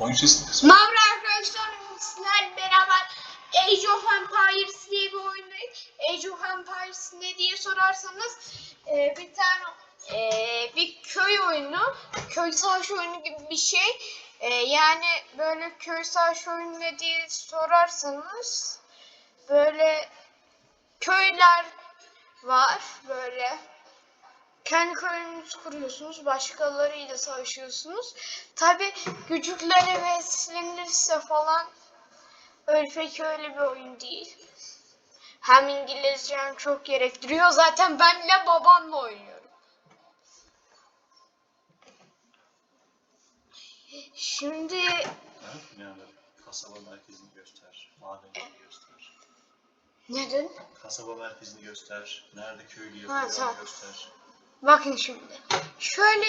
Oyun sesini kısma. Merhaba arkadaşlar, sizlerle beraber Age of Empires diye bir oyundayız. Age of Empires ne diye sorarsanız e, bir tane e, bir köy oyunu, köy savaş oyunu gibi bir şey. E, yani böyle köy savaş oyunu ne diye sorarsanız böyle köyler var böyle kendi köyünüzü kuruyorsunuz, başkalarıyla savaşıyorsunuz. Tabi gücükleri ve silinirse falan öyle pek öyle bir oyun değil. Hem İngilizcem çok gerektiriyor. Zaten benle babamla oynuyorum. Şimdi? Yani kasaba merkezini göster. Madeni göster. neden? Kasaba merkezini göster. Nerede köylü onu göster. Bakın şimdi. Şöyle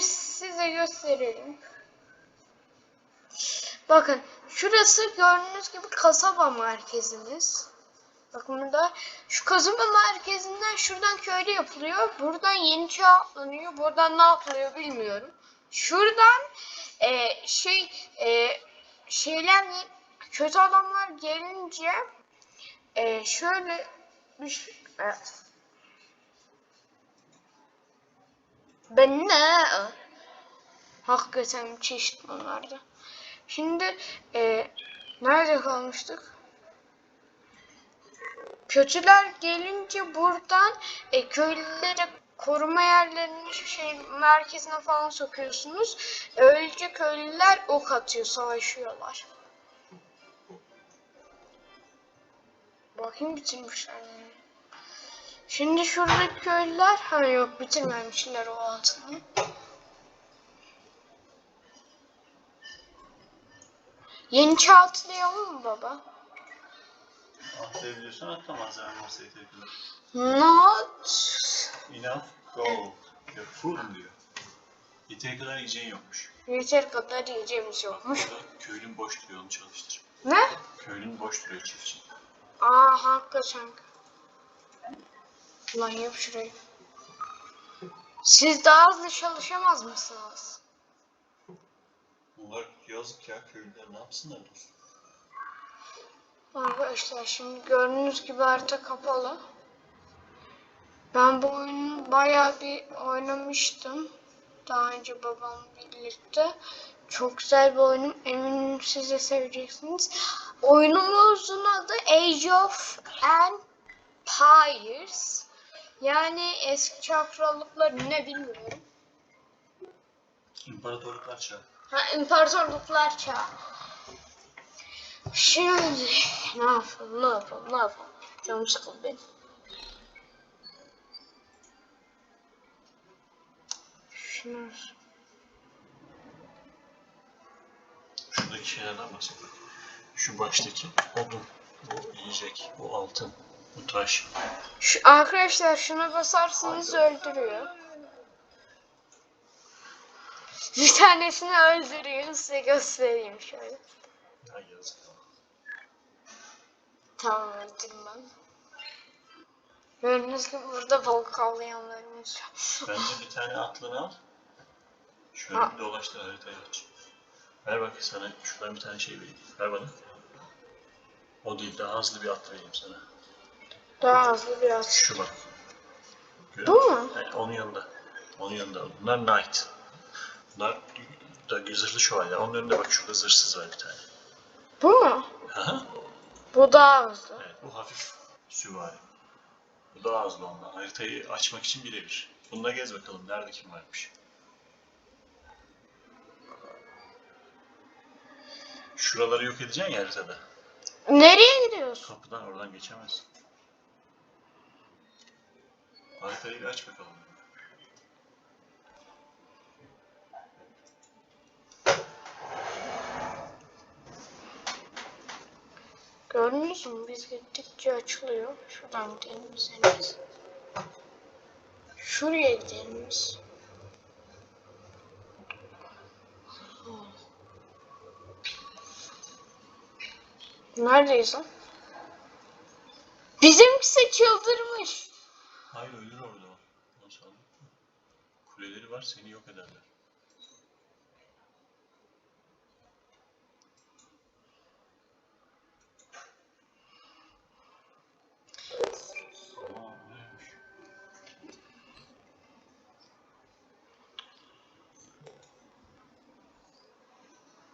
size gösterelim. Bakın şurası gördüğünüz gibi kasaba merkezimiz. Bakın burada şu kasaba merkezinden şuradan köylü yapılıyor. Buradan yeni çağ atlanıyor. Buradan ne yapılıyor bilmiyorum. Şuradan e, şey e, şeyler kötü adamlar gelince e, şöyle bir şey- evet. Ben ne? Hakikaten çeşit bunlardı. Şimdi e, nerede kalmıştık? Kötüler gelince buradan e, köylüleri koruma yerlerinin şey merkezine falan sokuyorsunuz. Öylece köylüler ok atıyor, savaşıyorlar. Bakayım bitirmişler mi? Şimdi şuradaki köylüler, ha yok bitirmemişler o altını. Yeni çağ atlayalım mı baba? Atlayabiliyorsan atla malzemen varsa yeteri kadar. Not. Enough go. Ya full diyor. Yeteri kadar yiyeceğin yokmuş. Yeter kadar yiyeceğimiz yokmuş. Burada köylün boş duruyor onu çalıştır. Ne? Köylün boş duruyor çiftçi. Aa hakikaten. Lan yap şurayı. Siz daha hızlı çalışamaz mısınız? Bunlar yazık ya köylüler ne yapsınlar dostum. Arkadaşlar şimdi gördüğünüz gibi harita kapalı. Ben bu oyunu bayağı bir oynamıştım. Daha önce babamla birlikte. Çok güzel bir oyun. Eminim siz de seveceksiniz. Oyunumuzun adı Age of Empires. Yani eski çağ krallıkları ne bilmiyorum. İmparatorluklar çağı. Ha, imparatorluklar çağı. Şimdi ne yapalım, ne yapalım, ne yapalım? Canım sıkıldı benim. Şunu Şuradaki şeylerden bahset bak. Şu baştaki odun, bu yiyecek, bu altın, bu taş. Şu, arkadaşlar şuna basarsanız öldürüyor. Bir tanesini öldürüyor. Size göstereyim şöyle. Ya yazık. Tamam öldürmem. Gördüğünüz gibi burada balık avlayanlarımız var. Bence bir tane atlını al. Şöyle Ha. bir dolaştır haritayı aç. Ver bak sana şuradan bir tane şey vereyim. Ver bana. O değil daha hızlı bir at vereyim sana. Daha hızlı biraz. Şu bak. Görüyor Bu musun? mu? Yani onun yanında. Onun yanında. Bunlar knight. Bunlar da zırhlı şövalye. Onun önünde bak şurada zırhsız var bir tane. Bu mu? Aha. Bu daha hızlı. Evet bu hafif süvari. Bu daha hızlı ondan. Haritayı açmak için birebir. Bunda gez bakalım nerede kim varmış. Şuraları yok edeceksin ya haritada. Nereye gidiyorsun? Kapıdan oradan geçemezsin. Haritayı aç bakalım. Gördünüz mü? Biz gittikçe açılıyor. Şuradan gidelim biz. Şuraya gidelim. Neredeyiz lan? Bizimkisi çıldırmış. Onlar seni yok ederler.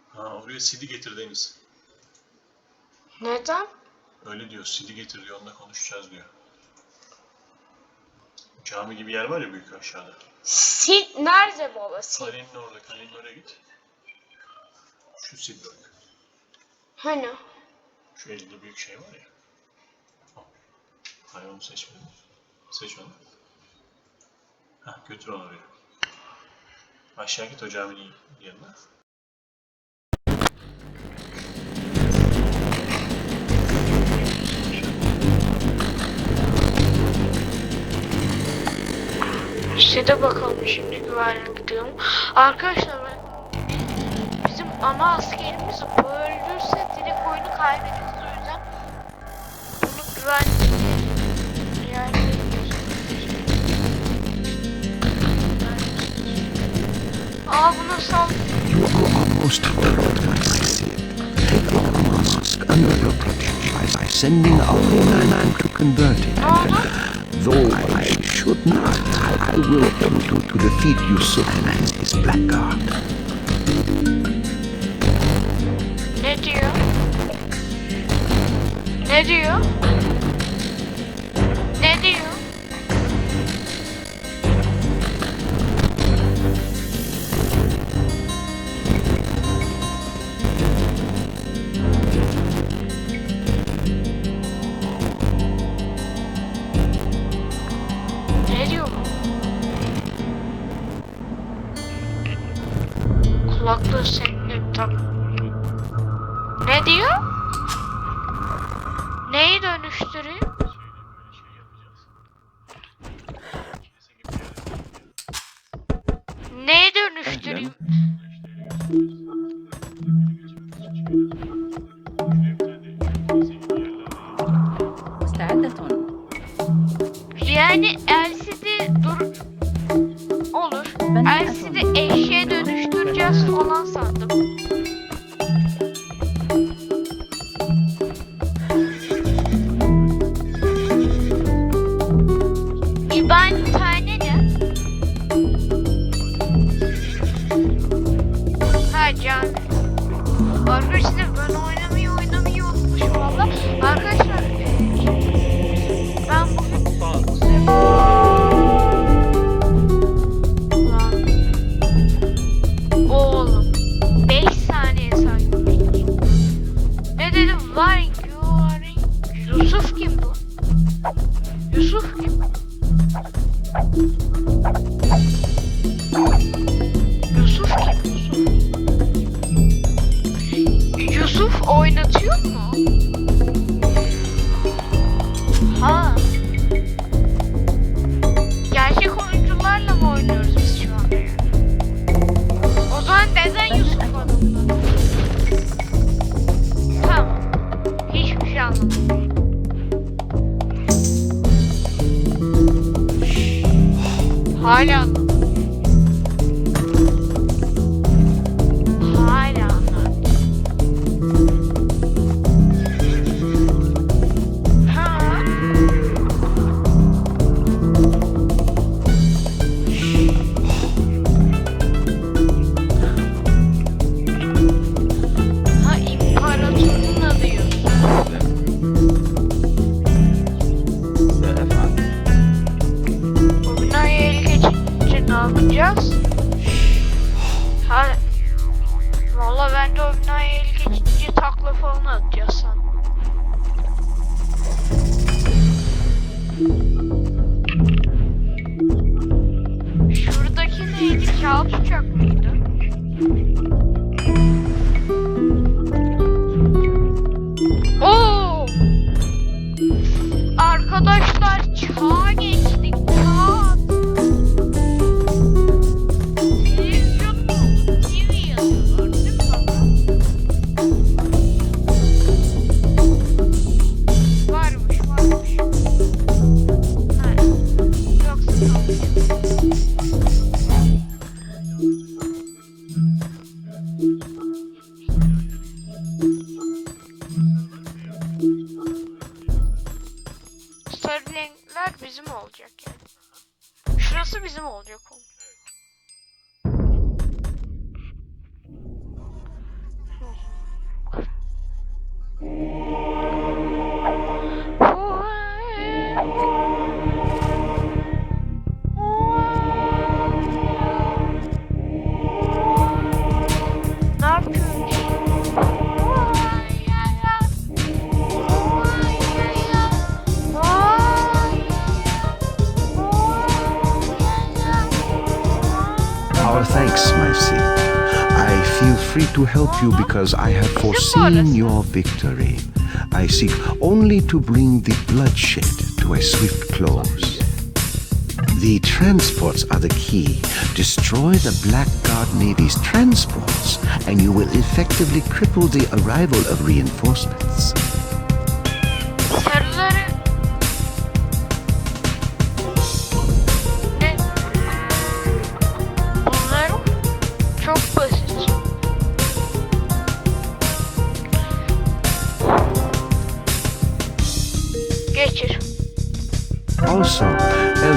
Ha, oraya CD getir Deniz. Neden? Öyle diyor. CD getir diyor. Onunla konuşacağız diyor. Cami gibi yer var ya büyük aşağıda. Sil nerede baba? Sil. Kalenin orada. Kalenin oraya git. Şu CD bak. Hani? Şu elde büyük şey var ya. Hayır onu seçmedim. Seç onu. Hah götür onu oraya. Aşağı git o caminin yanına. Site bakalım şimdi güvenlik. Arkadaşlar ben bizim ana askerimiz öldürse direkt oyunu kaybederiz o yüzden bunu güvenlik yani Aa buna sal You are almost through, my lady. Take our mosque under your protection by, sending our man to convert it. Though I should not, I, will attempt to, to defeat Yusuf and his blackguard. Ne diyor? Ne diyor? Neyi brzuch Thanks, my Sith. I feel free to help you because I have foreseen your victory. I seek only to bring the bloodshed to a swift close. The transports are the key. Destroy the Blackguard Navy's transports, and you will effectively cripple the arrival of reinforcements.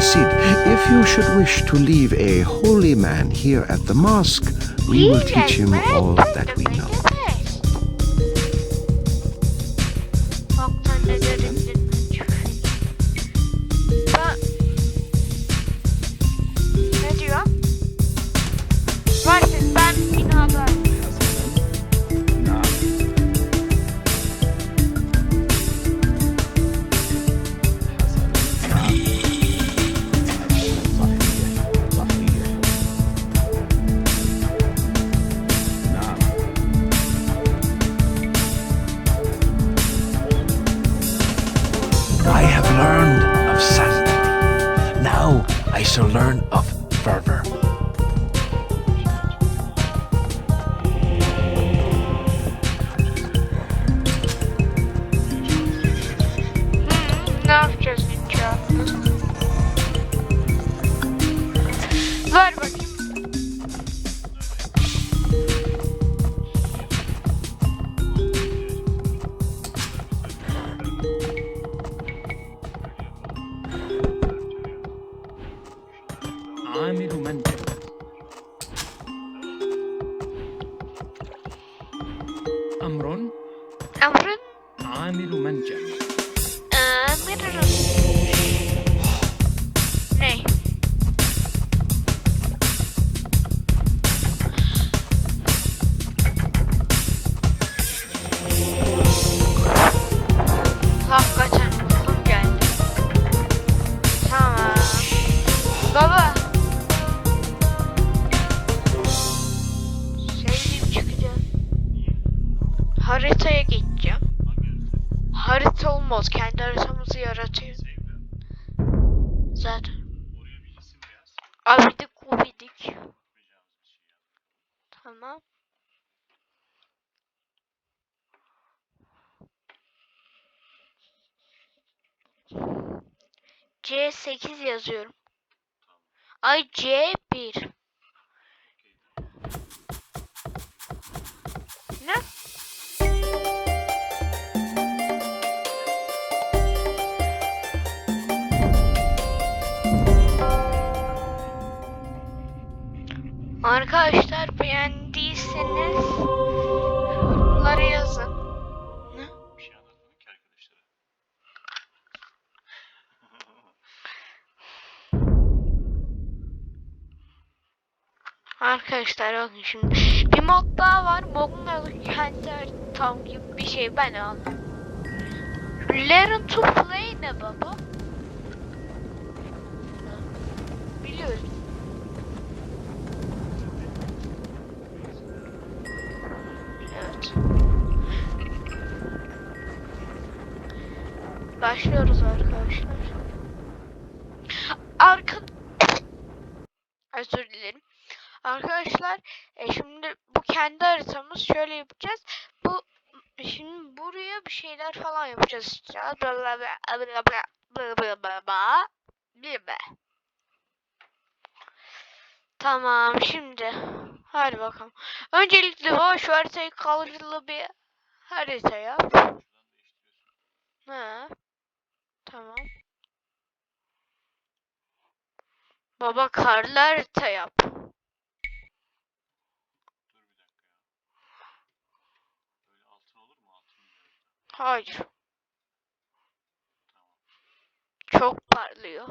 If you should wish to leave a holy man here at the mosque, we will teach him all that we know. Hadi bakalım. Harita olmaz. Kendi haritamızı yaratıyor. Zaten. Abidik gubidik. Tamam. C8 yazıyorum. Ay C1. Arkadaşlar beğendiyseniz yorumlara yazın. Bir şey anlatmadım ki arkadaşlara. Arkadaşlar bakın şimdi bir mod daha var. Modun adı kendi haritam gibi bir şey ben aldım. Learn to play ne baba? Biliyorum. Başlıyoruz arkadaşlar. Arka... Özür dilerim. Arkadaşlar e, şimdi bu kendi haritamız şöyle yapacağız. Bu şimdi buraya bir şeyler falan yapacağız işte. Bilme. Tamam şimdi hadi bakalım. Öncelikle o şu haritayı kalıcılı bir harita yap. Ha. Baba karlı harita yap. Hayır. Tamam. Çok parlıyor.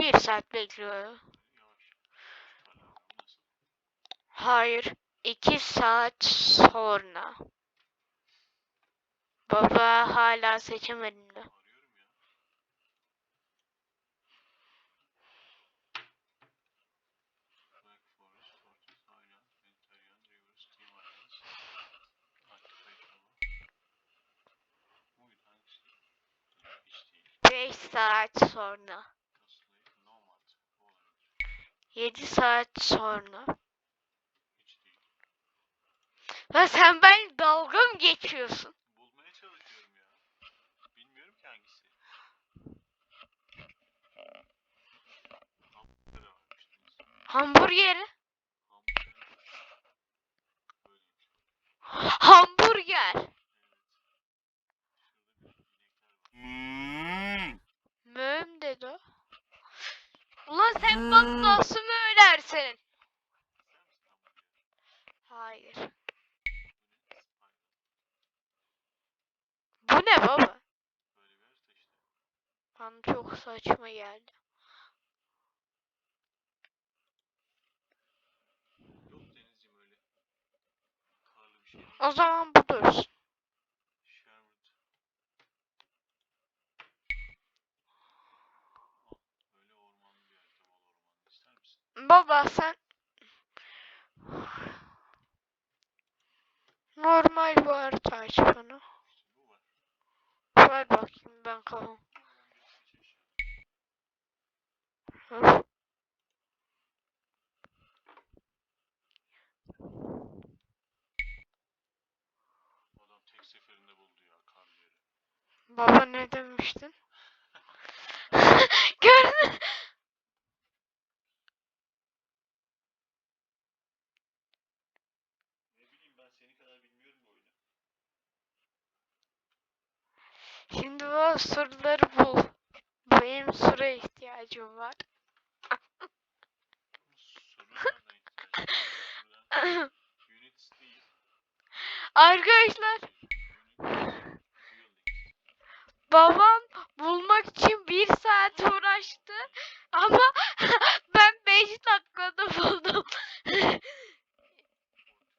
Bir saat bekliyor. Hayır. iki saat sonra. Baba hala seçemedim de. Beş saat sonra. Yedi saat sonra. Ve sen ben dalga geçiyorsun? Hamburger. Hamburger. Var. Möm dedi o. Ulan sen bak nasıl möler senin? İster misin hamburger? Hayır. Bu ne? Baba? Bana çok saçma geldi. Yok Denizciğim öyle. Karlı bir şey değil. O zaman bu dursun. Sherwood. Al, Böyle ormanlı bir harita, bol ormanlı. İster misin? Baba sen normal bir harita aç bana. İşte bu var. Ver bakayım ben kafam. Bunlardan biri seç aşağıda. Hı. Adam tek seferinde buldu ya karlı yeri. Baba ne demiştin? Gördün mü? Ne bileyim ben seni kadar bilmiyorum bu oyunu. Soruları bul. Benim soruya ihtiyacım var. Arkadaşlar Units. babam bulmak için bir saat uğraştı ama ben 5 dakikada buldum.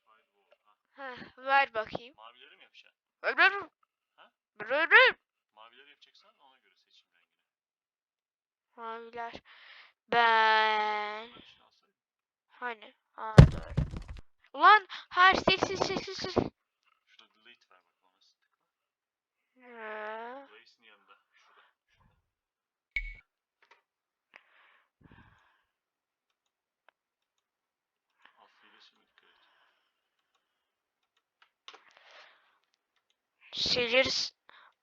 Fortified Wall. Ha. Heh, ver bakayım. Mavileri mi yapacaksın? Ölürüm. Ha? Ölürüm. Mavileri yapacaksan ona göre seçim rengini. Maviler. Ben. Ben şunu alsaydım. Hani? Aa doğru. Ulan her sessiz sessiz sessiz. Şurada delete ver bak ona tıkla. Ha. Blaze'in yanında. Şurada. Affıyla şimdi dikkat et. Siliriz.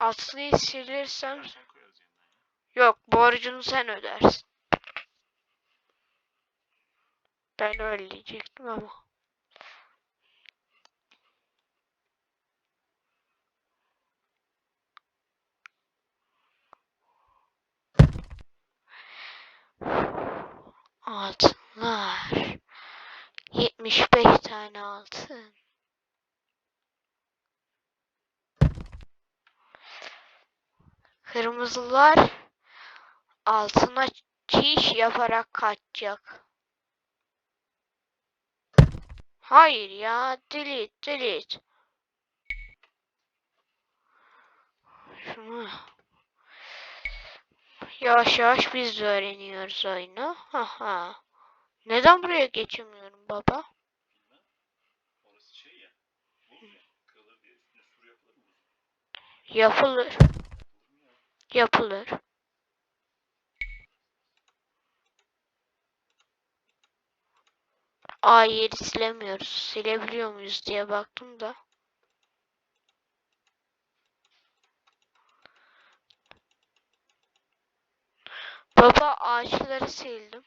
Aslıyı ya. Yok borcunu sen ödersin. Ben öyle diyecektim ama. Altınlar. 75 tane altın. Kırmızılar altına çiş yaparak kaçacak. Hayır ya, delete, delete. Şunu. Yavaş yavaş biz de öğreniyoruz oyunu. Haha. Neden buraya geçemiyorum baba? Şey ya. Ya. Yapılır? Yapılır. Yeri silemiyoruz. Silebiliyor muyuz diye baktım da. Baba ağaçları sildim.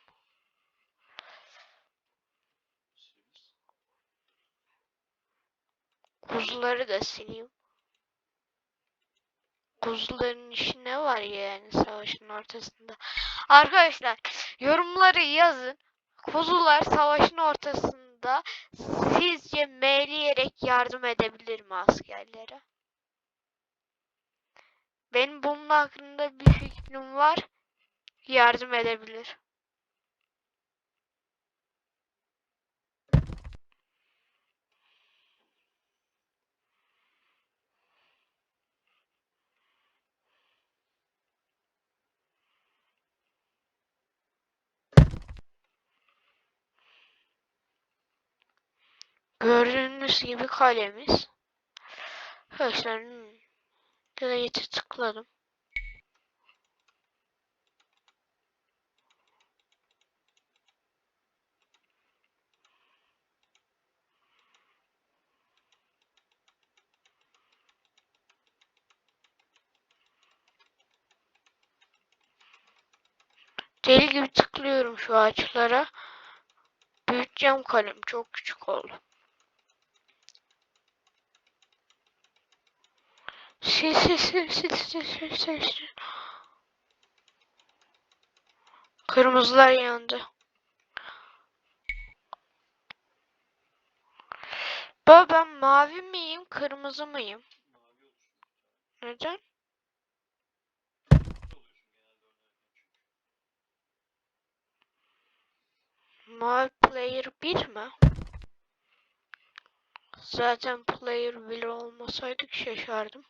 Kuzuları da sileyim. Kuzuların işi ne var yani savaşın ortasında? Arkadaşlar yorumları yazın. Kuzular savaşın ortasında sizce meğleyerek yardım edebilir mi askerlere? Benim bunun hakkında bir fikrim var. Yardım edebilir. Gördüğünüz gibi kalemiz. Arkadaşlar hmm. Gladiator tıkladım. Deli gibi tıklıyorum şu ağaçlara. Büyüteceğim kalem çok küçük oldu. Sil sil sil sil sil sil sil sil. Kırmızılar yandı. Baba ben mavi miyim, kırmızı mıyım? Neden? Mavi player 1 mi? Zaten player 1 olmasaydık şaşardım.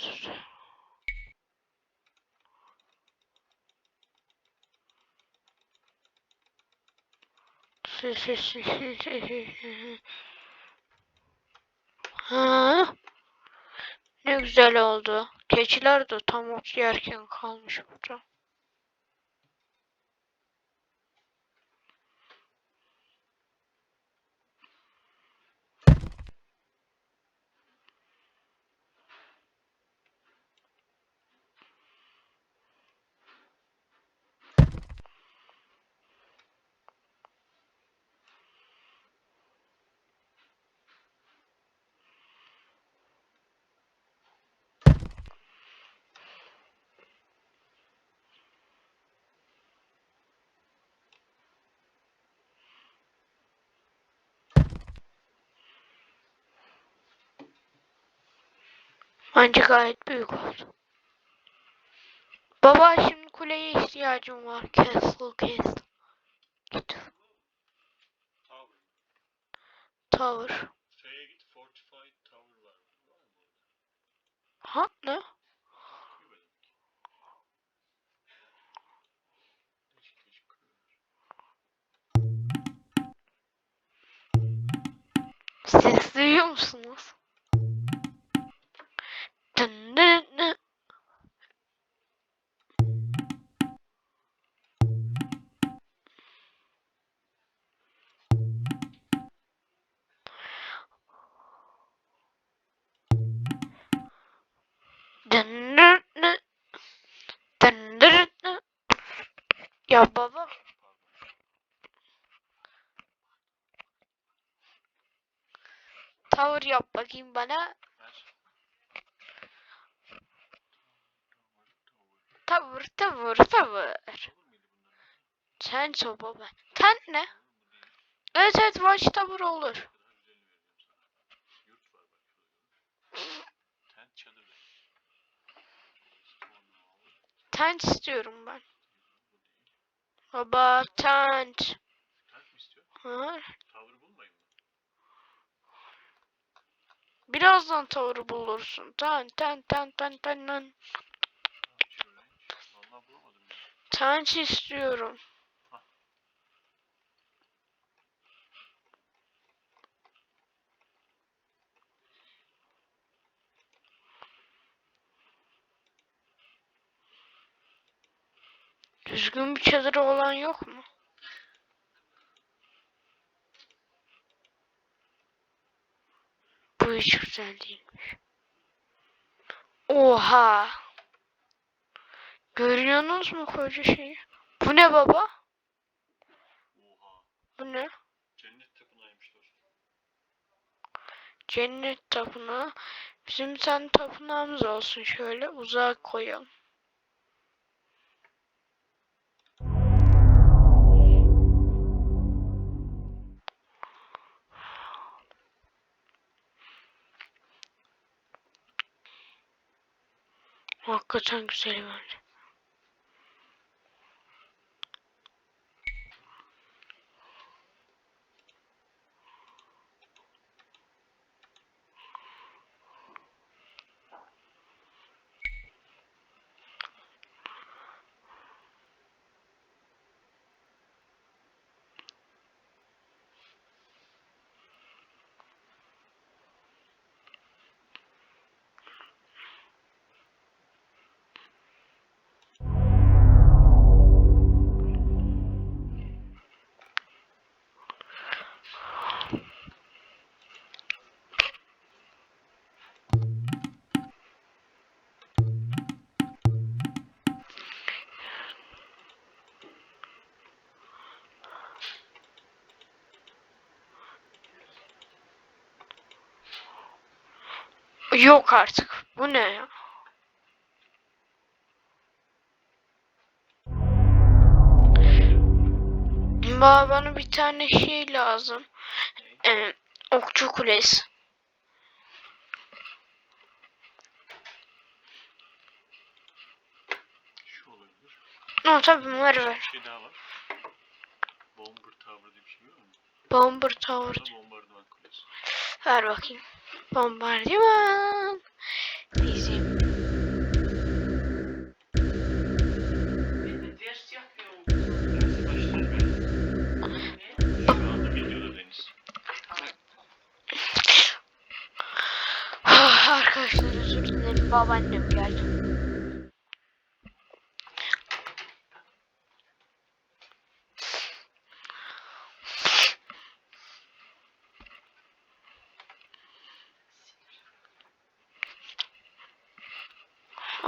Ha? Ne güzel oldu. Keçiler de tam ot yerken kalmış burada. Bence gayet büyük oldu. Baba şimdi kuleye ihtiyacım var. Castle castle. Git. Tower. Tower. F'ye git. Fortified Tower var. Ha ne? Bakayım bana. Tavır tavır tavır. Olur? Sen sopa ben. Ten ne? Evet evet olur. var bak şurada. Tent. Tent istiyorum ben. Baba tent. Tent mi istiyor? Ha? Tower bulmayın mı? Birazdan tavır bulursun. Tent. Ha, şuraya. Vallahi bulamadım ya. Tent istiyorum. Düzgün bir çadırı olan yok mu? Bu hiç güzel değilmiş. Oha! Görüyorsunuz mu koca şeyi? Bu ne baba? Oha. Bu ne? Cennet tapınağıymış dostum. Cennet tapınağı. Bizim tane tapınağımız olsun şöyle uzak koyalım. Hakikaten güzel bence. Yok artık. Bu ne ya? Ba- Bana bir tane şey lazım. Ee, okçu kulesi. Olabilir. Ha tabii bunları Bir şey daha var. Bomber Tower diye bir şey var mı? Bomber Tower. Bombardıman kulesi. Ver bakayım. Bombardıman. Deniz. Ah, Arkadaşlar özür dilerim. Babaannem geldi.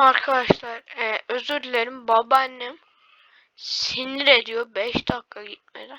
Arkadaşlar e, özür dilerim babaannem sinir ediyor 5 dakika gitmedi.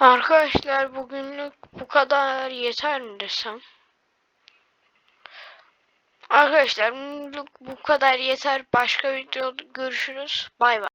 Arkadaşlar bugünlük bu kadar yeter mi desem? Arkadaşlar bugünlük bu kadar yeter. Başka videoda görüşürüz. Bay bay.